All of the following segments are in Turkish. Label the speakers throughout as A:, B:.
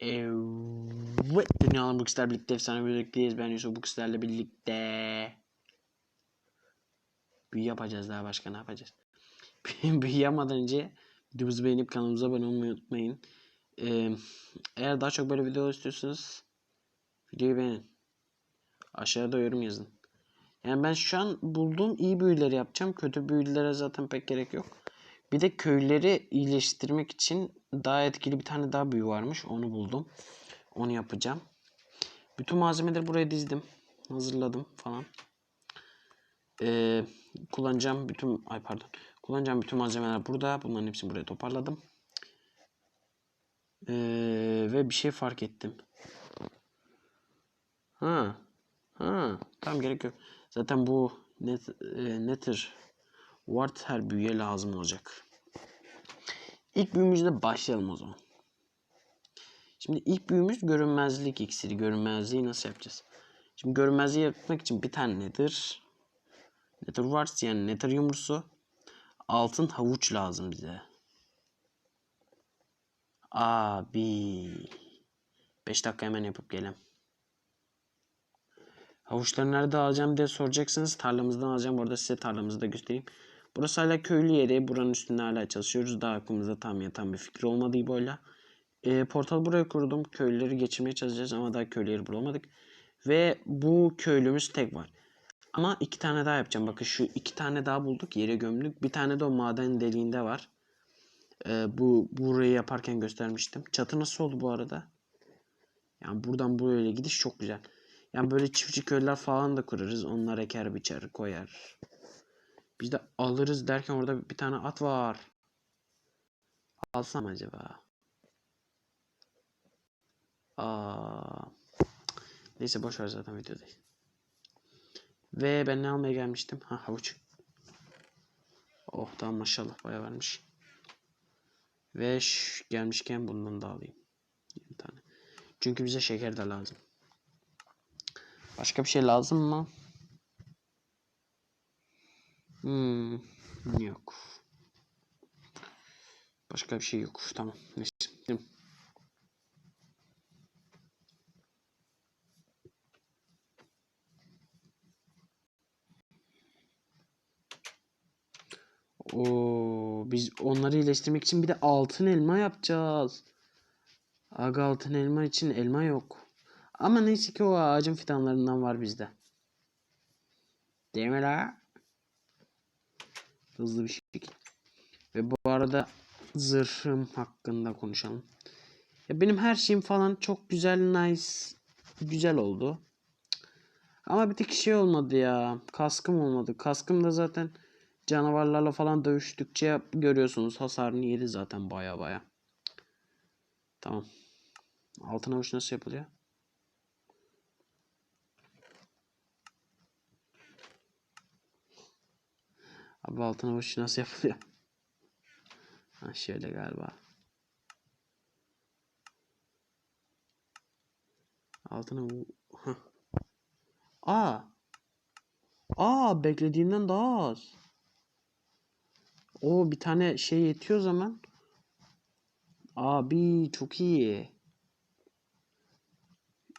A: Evet, bu kızlar birlikte efsane birlikteyiz. Ben Yusuf kızlarla birlikte. Büyü yapacağız daha başka ne yapacağız? Büyü yapmadan önce videomuzu beğenip kanalımıza abone olmayı unutmayın. Eğer daha çok böyle video istiyorsanız videoyu beğenin. Aşağıda yorum yazın. Yani ben şu an bulduğum iyi büyüleri yapacağım. Kötü büyülere zaten pek gerek yok. Bir de köyleri iyileştirmek için daha etkili bir tane daha büyü varmış. Onu buldum. Onu yapacağım. Bütün malzemeleri buraya dizdim. Hazırladım falan. Ee, kullanacağım bütün ay pardon. Kullanacağım bütün malzemeler burada. Bunların hepsini buraya toparladım. Ee, ve bir şey fark ettim. Ha. Ha. Tamam gerek yok. Zaten bu net, e, netir? Ward her büyüye lazım olacak. İlk büyümüzle başlayalım o zaman. Şimdi ilk büyümüz görünmezlik iksiri. Görünmezliği nasıl yapacağız? Şimdi görünmezliği yapmak için bir tane nedir? Nether Wars yani Nether yumrusu. Altın havuç lazım bize. Abi. 5 dakika hemen yapıp gelem. Havuçları nerede alacağım diye soracaksınız. Tarlamızdan alacağım. Orada size tarlamızı da göstereyim. Burası hala köylü yeri. Buranın üstünde hala çalışıyoruz. Daha aklımızda tam yatan bir fikir olmadığı böyle. E, portal buraya kurdum. Köylüleri geçirmeye çalışacağız ama daha köylü yeri bulamadık. Ve bu köylümüz tek var. Ama iki tane daha yapacağım. Bakın şu iki tane daha bulduk. Yere gömdük. Bir tane de o maden deliğinde var. E, bu burayı yaparken göstermiştim. Çatı nasıl oldu bu arada? Yani buradan buraya gidiş çok güzel. Yani böyle çiftçi köyler falan da kurarız. Onlar eker biçer koyar. Biz de alırız derken orada bir tane at var. Alsam acaba? Aa. Neyse boş ver zaten videodayız. Ve ben ne almaya gelmiştim? Ha havuç. Oh tamam maşallah bayağı vermiş. Ve şş, gelmişken bundan da alayım. 20 tane. Çünkü bize şeker de lazım. Başka bir şey lazım mı? Hmm, yok. Başka bir şey yok. Tamam. Neyse. Gidelim. Oo, biz onları iyileştirmek için bir de altın elma yapacağız. Aga altın elma için elma yok. Ama neyse ki o ağacın fidanlarından var bizde. Değil mi la? Hızlı bir şekilde. Ve bu arada zırhım hakkında konuşalım. Ya benim her şeyim falan çok güzel, nice, güzel oldu. Ama bir tek şey olmadı ya. Kaskım olmadı. Kaskım da zaten canavarlarla falan dövüştükçe görüyorsunuz. Hasarını yedi zaten baya baya. Tamam. Altın avuç nasıl yapılıyor? Abi altın avuç nasıl yapılıyor? Ha şöyle galiba. Altın avuç. Hah. Aa. Aa beklediğimden daha az. O bir tane şey yetiyor zaman. Abi çok iyi.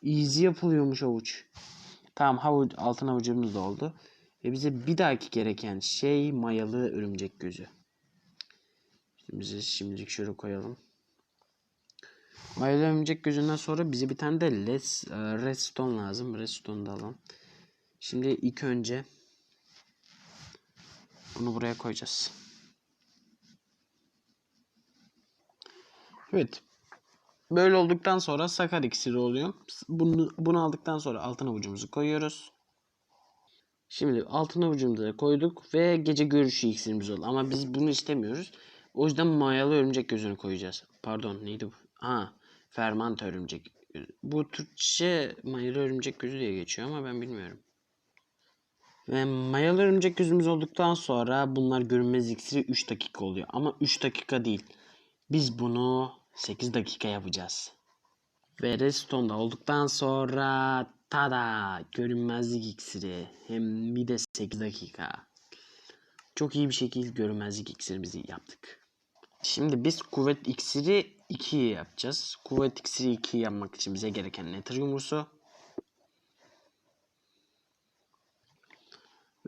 A: Easy yapılıyormuş avuç. Tamam havuç, altın avucumuz da oldu. Ve bize bir dahaki gereken şey mayalı örümcek gözü. Bize şimdilik şöyle koyalım. Mayalı örümcek gözünden sonra bize bir tane de leds, e, redstone lazım. Redstone da alalım. Şimdi ilk önce bunu buraya koyacağız. Evet. Böyle olduktan sonra sakar iksiri oluyor. Bunu, bunu aldıktan sonra altın avucumuzu koyuyoruz. Şimdi altın avucumuzu da koyduk ve gece görüşü iksirimiz oldu. Ama biz bunu istemiyoruz. O yüzden mayalı örümcek gözünü koyacağız. Pardon neydi bu? Ha, fermant örümcek. Bu Türkçe mayalı örümcek gözü diye geçiyor ama ben bilmiyorum. Ve mayalı örümcek gözümüz olduktan sonra bunlar görünmez iksiri 3 dakika oluyor. Ama 3 dakika değil. Biz bunu 8 dakika yapacağız. Ve redstone'da olduktan sonra tada görünmezlik iksiri hem bir de 8 dakika. Çok iyi bir şekilde görünmezlik iksirimizi yaptık. Şimdi biz kuvvet iksiri 2'yi yapacağız. Kuvvet iksiri 2 yapmak için bize gereken nether yumrusu.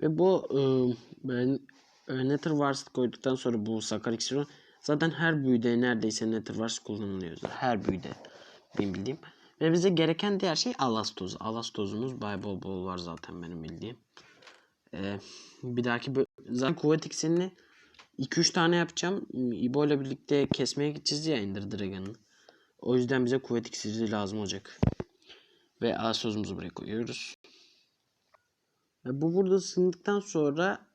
A: Ve bu e, ben e, Nether Wars koyduktan sonra bu Sakar iksiri zaten her büyüde neredeyse Nether Wars kullanılıyor. Her büyüde benim bildiğim. Ve bize gereken diğer şey Alas tozu. Alas tozumuz bay bol bol var zaten benim bildiğim. E, bir dahaki zaten kuvvet iksirini 2-3 tane yapacağım. İbo ile birlikte kesmeye gideceğiz ya Ender Dragon'ı. O yüzden bize kuvvet iksiri lazım olacak. Ve Alas tozumuzu buraya koyuyoruz. Ve bu burada ısındıktan sonra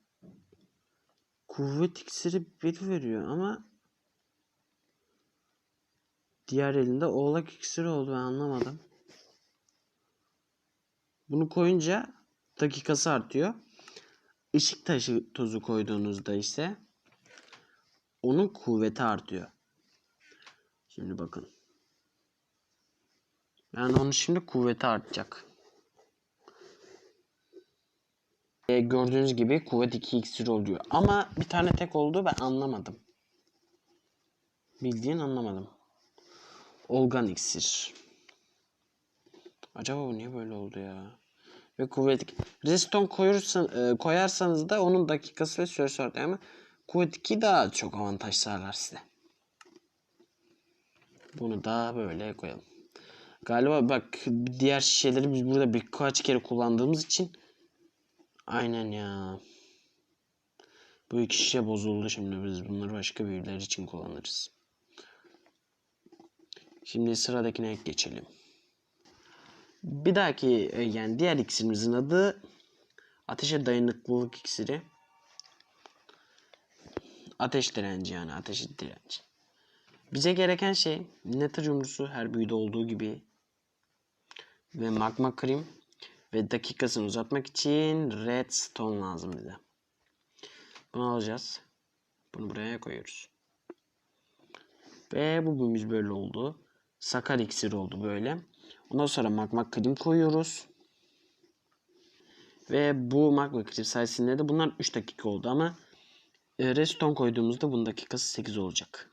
A: kuvvet iksiri bir veriyor ama diğer elinde oğlak iksiri oldu ben anlamadım. Bunu koyunca dakikası artıyor. Işık taşı tozu koyduğunuzda ise onun kuvveti artıyor. Şimdi bakın. Yani onun şimdi kuvveti artacak. E, gördüğünüz gibi kuvvet 2 iksir oluyor. Ama bir tane tek oldu ben anlamadım. Bildiğin anlamadım. Olgan iksir. Acaba bu niye böyle oldu ya? Ve kuvvet Redstone koyursan, e, koyarsanız da onun dakikası ve süresi artıyor ama kuvvet 2 daha çok avantaj sağlar size. Bunu da böyle koyalım. Galiba bak diğer şişeleri biz burada birkaç kere kullandığımız için Aynen ya. Bu iki şişe bozuldu şimdi biz bunları başka büyüler için kullanırız. Şimdi sıradakine geçelim. Bir dahaki e, yani diğer iksirimizin adı ateşe dayanıklılık iksiri. Ateş direnci yani ateş direnci. Bize gereken şey nether yumrusu her büyüde olduğu gibi ve magma cream ve dakikasını uzatmak için redstone lazım bize. Bunu alacağız. Bunu buraya koyuyoruz. Ve bu bölümümüz böyle oldu. Sakar iksir oldu böyle. Ondan sonra magma cream koyuyoruz. Ve bu magma cream sayesinde de bunlar 3 dakika oldu ama e, redstone koyduğumuzda bunun dakikası 8 olacak.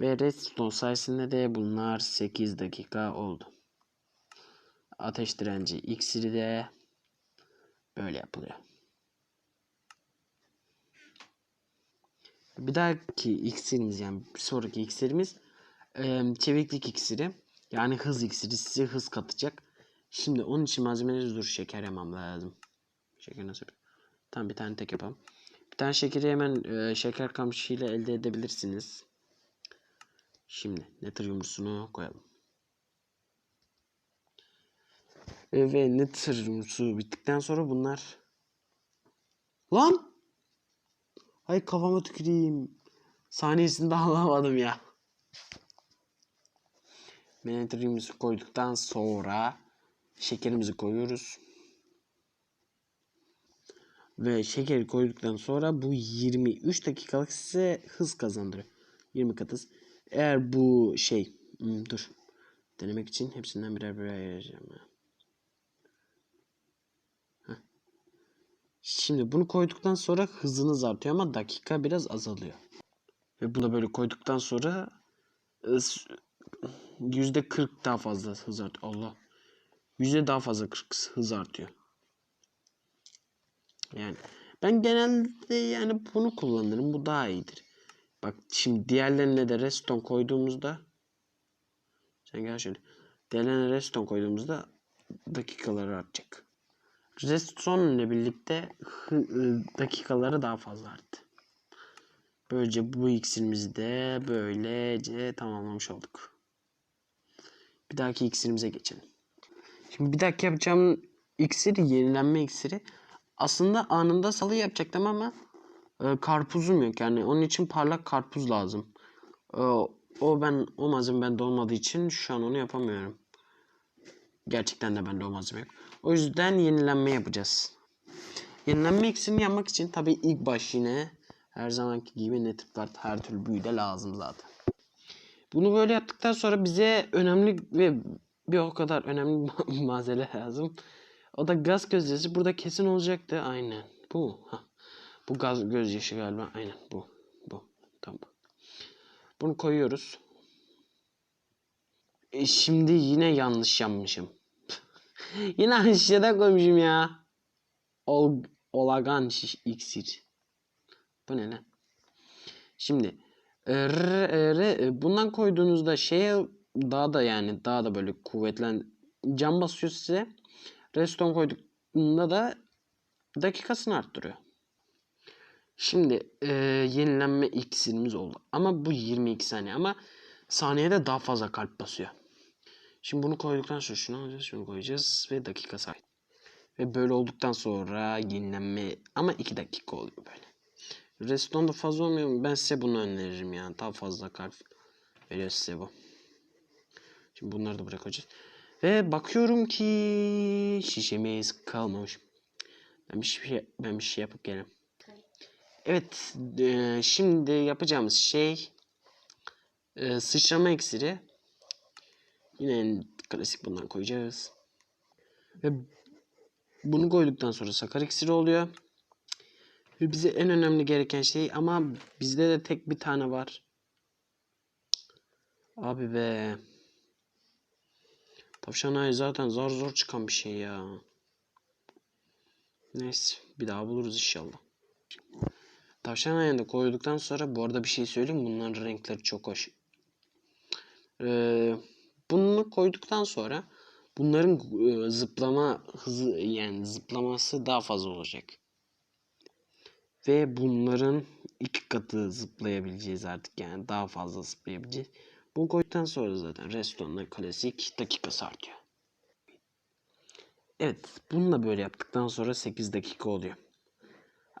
A: Ve redstone sayesinde de bunlar 8 dakika oldu ateş direnci iksiri de böyle yapılıyor. Bir dahaki iksirimiz yani bir sonraki iksirimiz e, çeviklik iksiri. Yani hız iksiri size hız katacak. Şimdi onun için malzemeleri dur şeker yemem lazım. Şeker nasıl Tamam bir tane tek yapalım. Bir tane şekeri hemen e, şeker kamışıyla elde edebilirsiniz. Şimdi nether yumrusunu koyalım. E, ve nether yumrusu bittikten sonra bunlar Lan! Ay kafama tüküreyim. Saniyesinde alamadım ya. Yumrusu koyduktan sonra şekerimizi koyuyoruz. Ve şekeri koyduktan sonra bu 23 dakikalık size hız kazandırıyor. 20 katı. Eğer bu şey hmm, dur. Denemek için hepsinden birer birer ayıracağım. Ya. Şimdi bunu koyduktan sonra hızınız artıyor ama dakika biraz azalıyor. Ve bunu böyle koyduktan sonra yüzde 40 daha fazla hız artıyor. Allah. Yüzde daha fazla 40 hız artıyor. Yani ben genelde yani bunu kullanırım. Bu daha iyidir. Bak şimdi diğerlerine de redstone koyduğumuzda sen gel şöyle. Diğerlerine redstone koyduğumuzda dakikaları artacak. Redstone ile birlikte ıı, dakikaları daha fazla arttı. Böylece bu iksirimizi de böylece tamamlamış olduk. Bir dahaki iksirimize geçelim. Şimdi bir dahaki yapacağım iksir yenilenme iksiri. Aslında anında salı yapacaktım ama e, karpuzum yok. Yani onun için parlak karpuz lazım. E, o ben o malzeme bende olmadığı için şu an onu yapamıyorum. Gerçekten de bende o yok. O yüzden yenilenme yapacağız. Yenilenme iksirini yapmak için tabii ilk baş yine her zamanki gibi netrikler her türlü büyü de lazım zaten. Bunu böyle yaptıktan sonra bize önemli ve bir o kadar önemli malzeme lazım. O da gaz gözyaşı. Burada kesin olacaktı. Aynen. Bu. Ha. Bu gaz gözyaşı galiba. Aynen bu. Bu. Tamam. Bunu koyuyoruz. e, şimdi yine yanlış yapmışım. yine aşağıda koymuşum ya. Ol, olagan şiş, iksir. Bu ne lan? Şimdi r, e, r, e, bundan koyduğunuzda şeye daha da yani daha da böyle kuvvetlen can basıyor size. Redstone koyduğunda da dakikasını arttırıyor. Şimdi e, yenilenme iksirimiz oldu. Ama bu 22 saniye ama saniyede daha fazla kalp basıyor. Şimdi bunu koyduktan sonra şunu alacağız, şunu koyacağız ve dakika say. Ve böyle olduktan sonra yenilenme ama 2 dakika oluyor böyle. Restoran'da fazla olmuyor mu? Ben size bunu öneririm yani. Daha fazla kalp veriyor size bu. Şimdi bunları da buraya koyacağız. Ve bakıyorum ki şişemiz kalmamış. Ben bir şey ben bir şey yapıp gelirim. Evet, e, şimdi yapacağımız şey e, sıçrama iksiri. Yine klasik bundan koyacağız. Ve bunu koyduktan sonra sakar iksiri oluyor. Ve bize en önemli gereken şey ama bizde de tek bir tane var. Abi be. Tavşan ayı zaten zor zor çıkan bir şey ya. Neyse bir daha buluruz inşallah. Tavşan ayağını da koyduktan sonra bu arada bir şey söyleyeyim bunların renkleri çok hoş. Ee, bunu koyduktan sonra bunların e, zıplama hızı yani zıplaması daha fazla olacak. Ve bunların iki katı zıplayabileceğiz artık yani daha fazla zıplayabileceğiz. Bunu koyduktan sonra zaten restonla klasik dakikası artıyor. Evet bunu da böyle yaptıktan sonra 8 dakika oluyor.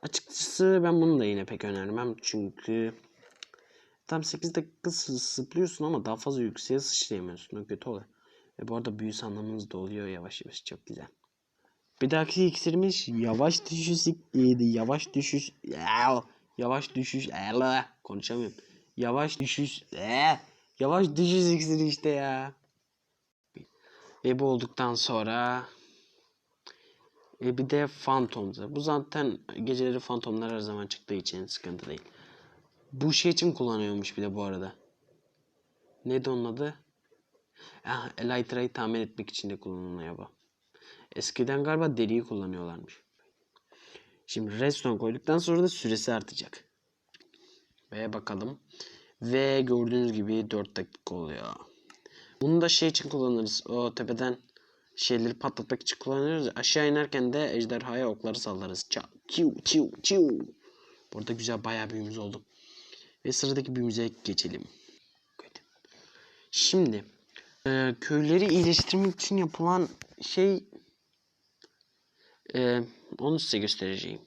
A: Açıkçası ben bunu da yine pek önermem çünkü tam 8 dakika sı- zıplıyorsun ama daha fazla yükseğe sıçrayamıyorsun. O kötü oluyor. Ve bu arada büyü sandığımız da oluyor yavaş yavaş çok güzel. Bir dahaki iksirimiz yavaş düşüş iyiydi. Yavaş düşüş. Yav, Yavaş düşüş. Konuşamıyorum. Yavaş düşüş. Yavaş düşüş iksiri işte ya. Ve bu olduktan sonra e bir de Phantom'da. Bu zaten geceleri Phantom'lar her zaman çıktığı için sıkıntı değil. Bu şey için kullanıyormuş bir de bu arada. Neydi onun adı? Ah, Elytra'yı tamir etmek için de kullanılıyor bu. Eskiden galiba deriyi kullanıyorlarmış. Şimdi redstone koyduktan sonra da süresi artacak. Ve bakalım. Ve gördüğünüz gibi 4 dakika oluyor. Bunu da şey için kullanırız. O tepeden şeyleri patlatmak için kullanıyoruz. Aşağı inerken de ejderhaya okları sallarız. Ça, çiu, çiu, çiu. Burada güzel bayağı büyümüz oldu. Ve sıradaki büyümüze geçelim. Şimdi köyleri iyileştirmek için yapılan şey e, onu size göstereceğim.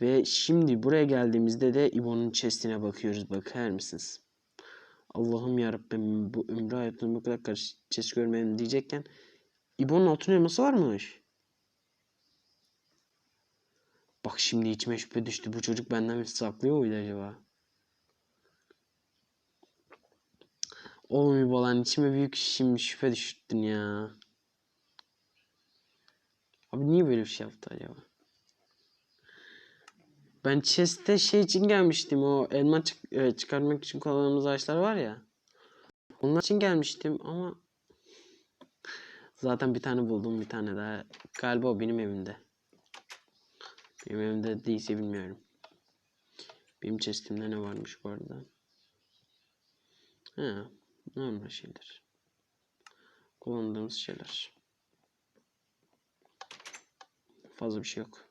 A: Ve şimdi buraya geldiğimizde de İbo'nun chestine bakıyoruz. Bakar mısınız? Allah'ım yarabbim bu ömrü hayatımda bu kadar karşı chest görmedim diyecekken İbo'nun altın elması varmış. Bak şimdi içime şüphe düştü. Bu çocuk benden bir saklıyor muydu acaba? Oğlum İbo lan içime büyük şimdi şüphe düştün ya. Abi niye böyle bir şey yaptı acaba? Ben chest'te şey için gelmiştim. O elma çık- e, çıkarmak için kullandığımız ağaçlar var ya. Onlar için gelmiştim ama zaten bir tane buldum bir tane daha. Galiba o benim evimde. Benim evimde değilse bilmiyorum. Benim chest'imde ne varmış bu arada? Ha, normal şeyler. Kullandığımız şeyler. Fazla bir şey yok.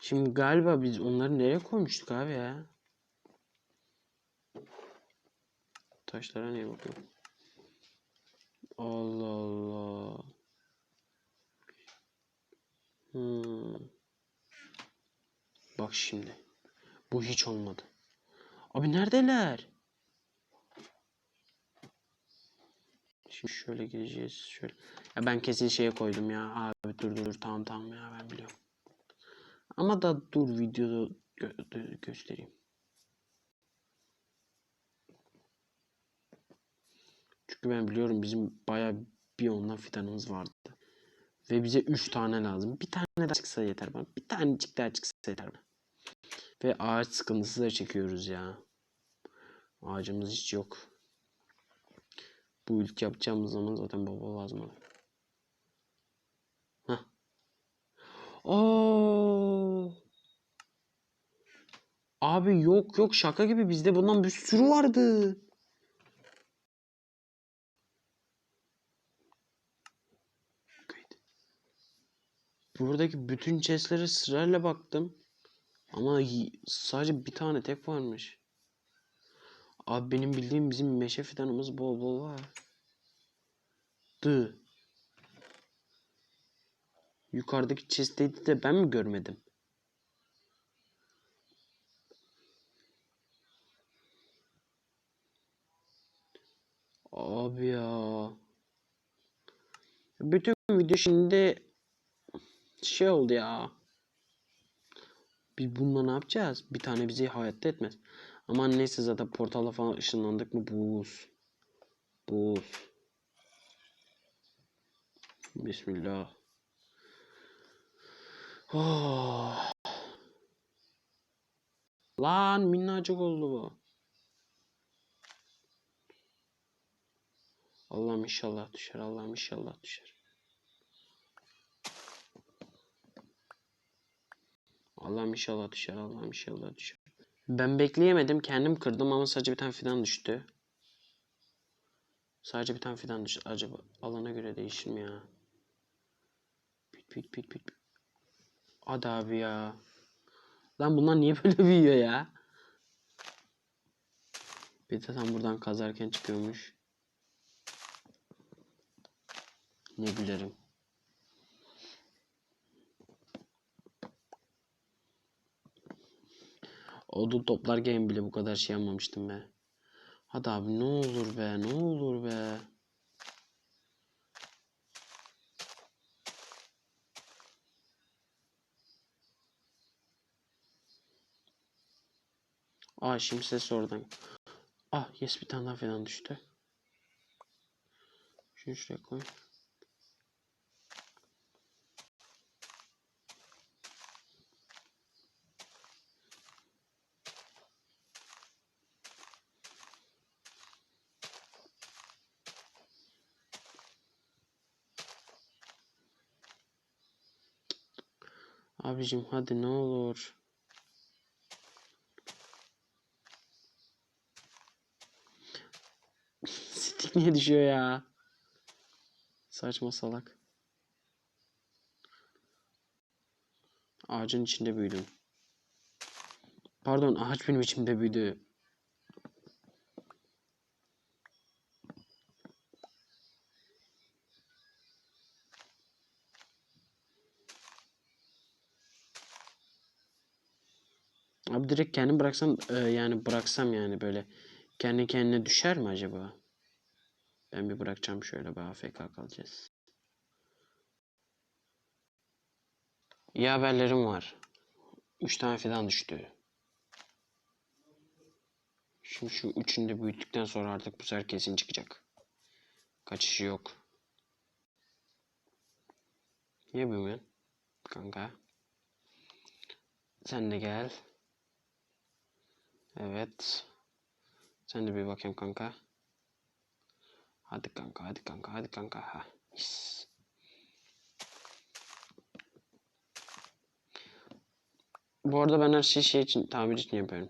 A: Şimdi galiba biz onları nereye koymuştuk abi ya? Taşlara niye bakıyorum? Allah Allah. Hmm. Bak şimdi. Bu hiç olmadı. Abi neredeler? Şimdi şöyle gireceğiz. Şöyle. Ya ben kesin şeye koydum ya. Abi dur dur dur tamam tamam ya ben biliyorum. Ama da dur videoda gö- göstereyim. Çünkü ben biliyorum bizim baya bir ondan fidanımız vardı. Ve bize 3 tane lazım. Bir tane daha çıksa yeter bana. Bir tanecik daha çıksa yeter bana. Ve ağaç sıkıntısı da çekiyoruz ya. Ağacımız hiç yok. Bu ülke yapacağımız zaman zaten baba lazım olur. Oo. Abi yok yok şaka gibi bizde bundan bir sürü vardı. Buradaki bütün chestlere sırayla baktım. Ama sadece bir tane tek varmış. Abi benim bildiğim bizim meşe fidanımız bol bol var. Dı. Yukarıdaki chest'teydi de ben mi görmedim? Abi ya. Bütün video şimdi şey oldu ya. Biz bununla ne yapacağız? Bir tane bizi hayatta etmez. Ama neyse zaten portala falan ışınlandık mı buz. Buz. Bismillah. Oh. Lan minnacık oldu bu. Allah'ım inşallah düşer. Allah'ım inşallah düşer. Allah'ım inşallah düşer. Allah'ım inşallah düşer. Ben bekleyemedim. Kendim kırdım ama sadece bir tane fidan düştü. Sadece bir tane fidan düştü. Acaba alana göre değişir mi ya? Pit pit pit pit. Hadi abi ya. Lan bunlar niye böyle büyüyor ya? Bir de tam buradan kazarken çıkıyormuş. Ne gülerim. Odun toplarken bile bu kadar şey yapmamıştım be. Hadi abi ne olur be ne olur be. Aa şimdi ses oradan. Ah yes bir tane daha falan düştü. Şunu şuraya koy. Abicim hadi ne olur. Niye düşüyor ya? Saçma salak. Ağacın içinde büyüdüm. Pardon ağaç benim içimde büyüdü. Abi direkt kendim bıraksam e, yani bıraksam yani böyle kendi kendine düşer mi acaba? Ben bir bırakacağım şöyle bir AFK kalacağız. İyi haberlerim var. 3 tane fidan düştü. Şimdi şu üçünü de büyüttükten sonra artık bu sefer kesin çıkacak. Kaçışı yok. Niye büyümüyorsun? Kanka. Sen de gel. Evet. Sen de bir bakayım kanka. Hadi kanka, hadi kanka, hadi kanka. Ha. Yes. Bu arada ben her şeyi şey için, tamir için yapıyorum.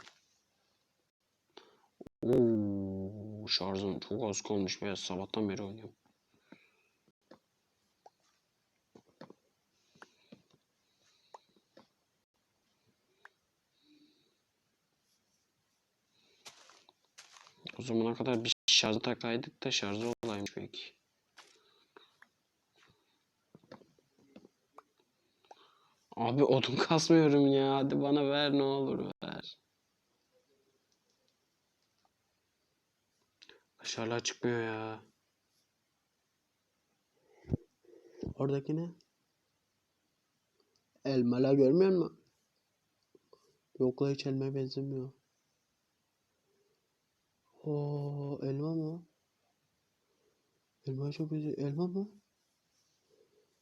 A: Oo, şarjım çok az kalmış be. Sabahtan beri oynuyorum. O zamana kadar bir şarjı takaydık da şarjı olaymış belki. Abi odun kasmıyorum ya. Hadi bana ver ne olur ver. Aşağılar çıkmıyor ya. Oradaki ne? Elmalar görmüyor musun? Yok la hiç elmaya benzemiyor. Oo elma mı? Elma çok güzel. Elma mı?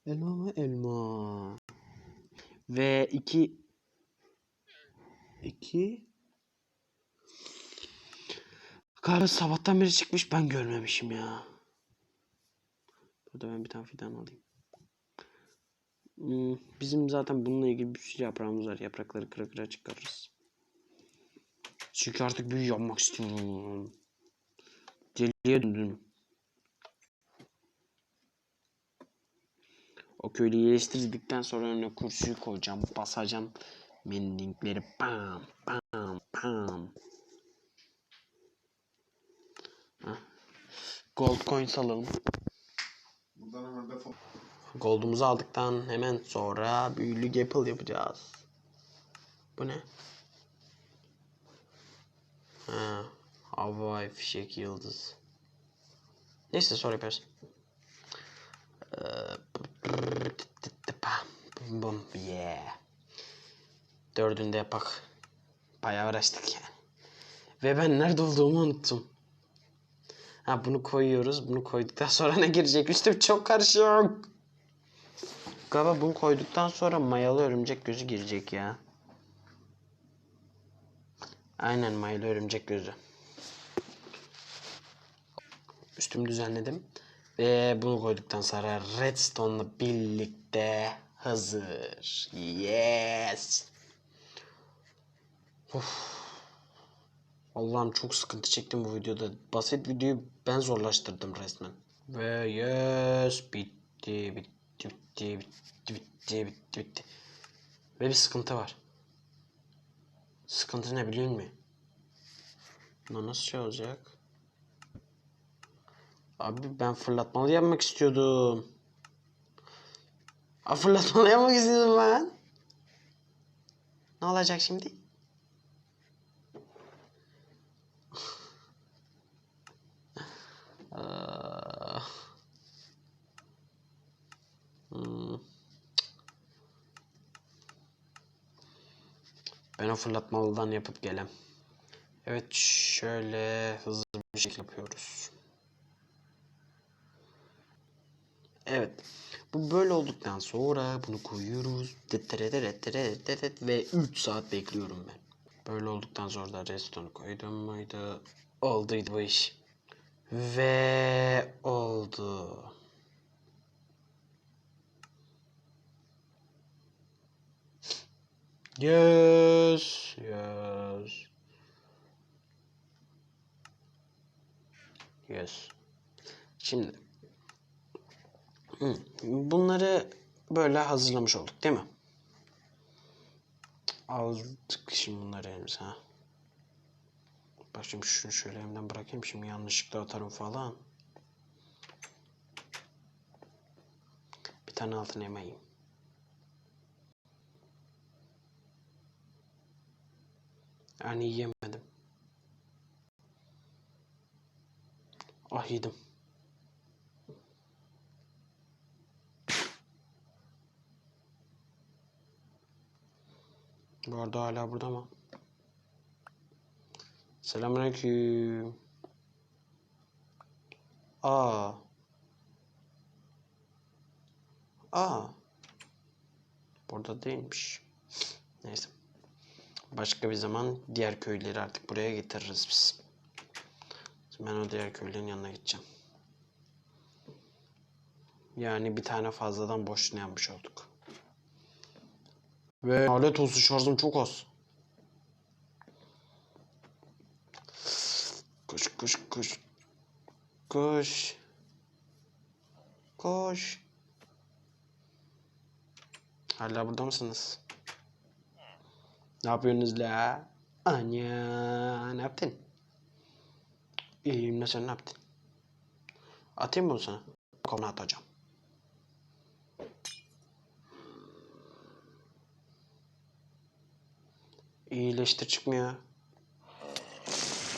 A: Elma mı? Elma. Ve iki iki Galiba sabahtan beri çıkmış ben görmemişim ya. Burada ben bir tane fidan alayım. Hmm, Bizim zaten bununla ilgili bir sürü yaprağımız var. Yaprakları kıra kıra çıkarırız. Çünkü artık büyü yapmak istiyorum. Deliye döndüm. O köylüyü iyileştirdikten sonra önüne kurşuyu koyacağım. Basacağım. Mendingleri bam bam. Hah. Gold coins alalım.
B: Buradan hemen defol.
A: Gold'umuzu aldıktan hemen sonra büyülü Gapple yapacağız. Bu ne? Ha, havai fişek yıldız. Neyse sonra yaparız. Bum yeah. Dördünde yapak. Bayağı uğraştık yani. Ve ben nerede olduğumu unuttum. Ha bunu koyuyoruz. Bunu koyduktan sonra ne girecek? Üstüm çok karışık. Galiba bunu koyduktan sonra mayalı örümcek gözü girecek ya. Aynen mayalı örümcek gözü. Üstümü düzenledim. Ve bunu koyduktan sonra redstone'la birlikte hazır. Yes. Of. Allah'ım çok sıkıntı çektim bu videoda. Basit videoyu ben zorlaştırdım resmen. Ve yes bitti bitti bitti bitti bitti bitti. Ve bir sıkıntı var. Sıkıntı ne biliyor musun? Buna nasıl şey olacak? Abi ben fırlatmalı yapmak istiyordum. Aa, fırlatmalı yapmak istiyordum ben. Ne olacak şimdi? Aa. Ben o fırlatmalıdan yapıp gelem. Evet şöyle hızlı bir şekilde yapıyoruz. Evet. Bu böyle olduktan sonra bunu koyuyoruz. Ve 3 saat bekliyorum ben. Böyle olduktan sonra da redstone'u koydum muydu? Olduydu bu iş. Ve oldu. Yes, yes. Yes. Şimdi Hı, bunları böyle hazırlamış olduk değil mi? Aldık şimdi bunları elimize. Ha. Bak şimdi şunu şöyle elimden bırakayım. Şimdi yanlışlıkla atarım falan. Bir tane altın yemeğim. Yani yiyemedim. Ah yedim. Bu arada hala burada mı? Selamünaleyküm. Aa. Aa. Burada değilmiş. Neyse. Başka bir zaman diğer köyleri artık buraya getiririz biz. Ben o diğer köylerin yanına gideceğim. Yani bir tane fazladan boşuna yapmış olduk. Ve alet olsun şarjım çok az. Koş koş koş. Koş. Koş. Hala burada mısınız? Ne yapıyorsunuz la? Anya ne yaptın? İyiyim ne sen ne yaptın? Atayım mı sana? Konu atacağım. İyileştir çıkmıyor.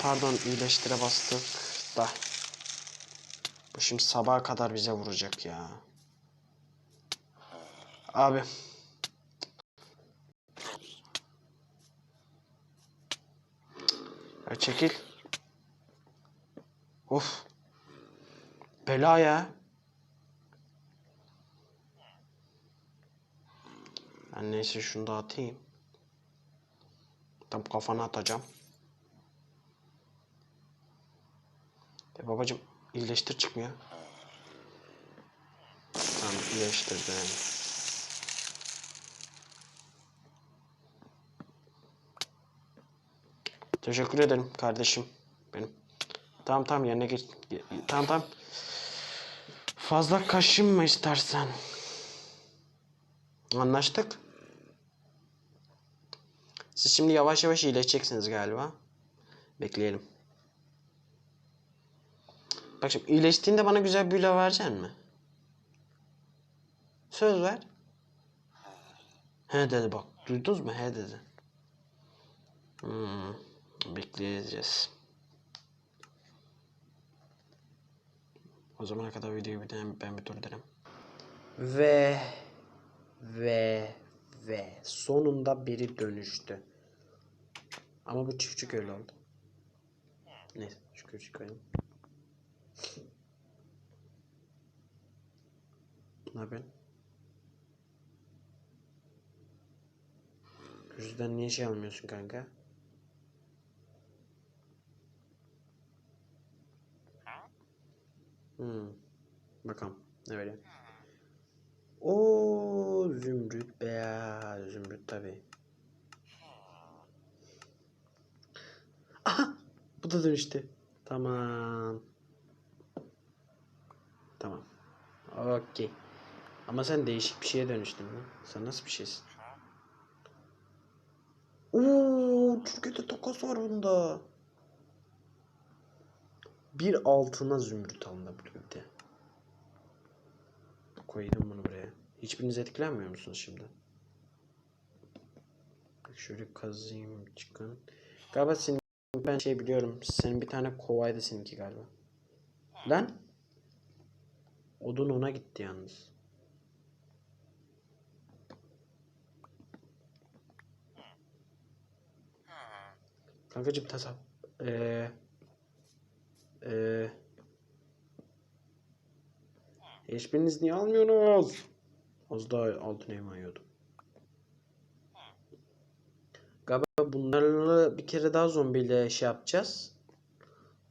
A: Pardon iyileştire bastık da. Bu şimdi sabaha kadar bize vuracak ya. Abi. Ya çekil. Of. Bela ya. Ben neyse şunu da atayım. Tam kafana atacağım. E babacım iyileştir çıkmıyor. Tamam iyileştirdim. Teşekkür ederim kardeşim benim. Tamam tamam yerine geç. Tamam tamam. Fazla kaşınma istersen. Anlaştık. Siz şimdi yavaş yavaş iyileşeceksiniz galiba. Bekleyelim. Bak şimdi iyileştiğinde bana güzel büyüler verecek mi? Söz ver. He dedi bak. Duydunuz mu? He dedi. Hmm, bekleyeceğiz. O zamana kadar videoyu bir tane ben bir durdurum. Ve ve ve sonunda biri dönüştü. Ama bu çiftçik öyle oldu. Neyse şükür çıkayım. Ne yapıyorsun? Yüzden niye şey almıyorsun kanka? Hmm. Bakalım. Ne? Oo zümrüt beyaz zümrüt tabi. Aha bu da dönüştü. Tamam. Tamam. Okey. Ama sen değişik bir şeye dönüştün lan. Sen nasıl bir şeysin? Oo, Türkiye'de takas var bunda. Bir altına zümrüt alınabiliyor bir de. Koydum bunu buraya. Hiçbiriniz etkilenmiyor musunuz şimdi? Şöyle kazıyım çıkın. Galiba senin ben şey biliyorum. Senin bir tane kovaydı seninki galiba. Lan. Odun ona gitti yalnız. Kankacım tasap. Eee. Eee. Hiçbiriniz niye almıyorsunuz? Az daha altın elma yiyordum. Galiba bunlarla bir kere daha zombiyle şey yapacağız.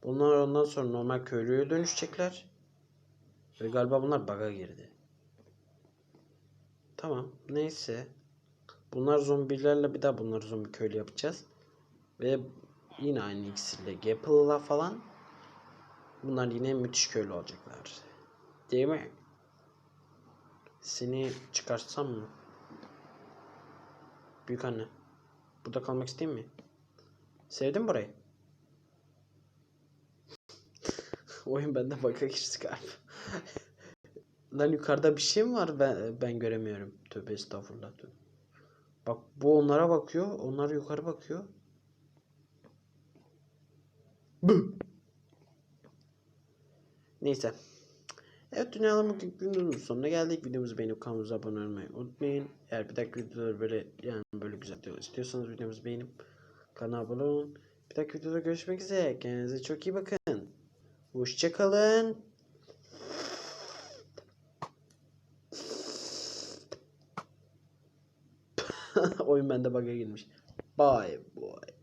A: Bunlar ondan sonra normal köylüye dönüşecekler. Ve galiba bunlar bug'a girdi. Tamam. Neyse. Bunlar zombilerle bir daha bunları zombi köylü yapacağız. Ve yine aynı iksirle Gapple'la falan bunlar yine müthiş köylü olacaklar. Değil mi? Seni çıkarsam mı? Büyük anne. Burada kalmak isteyeyim mi? Sevdin burayı? Oyun bende baka geçti galiba. Lan yukarıda bir şey mi var ben, ben göremiyorum. Tövbe estağfurullah. Tövbe. Bak bu onlara bakıyor. Onlar yukarı bakıyor. Bu. Neyse. Evet dünyanın bugün günümüzün sonuna geldik. Videomuzu beğenip kanalımıza abone olmayı unutmayın. Eğer bir dakika videoları böyle yani böyle güzel videolar istiyorsanız videomuzu beğenip kanala abone olun. Bir dahaki videoda görüşmek üzere. Kendinize çok iyi bakın. Hoşçakalın. Oyun bende bug'a girmiş. Bye boy.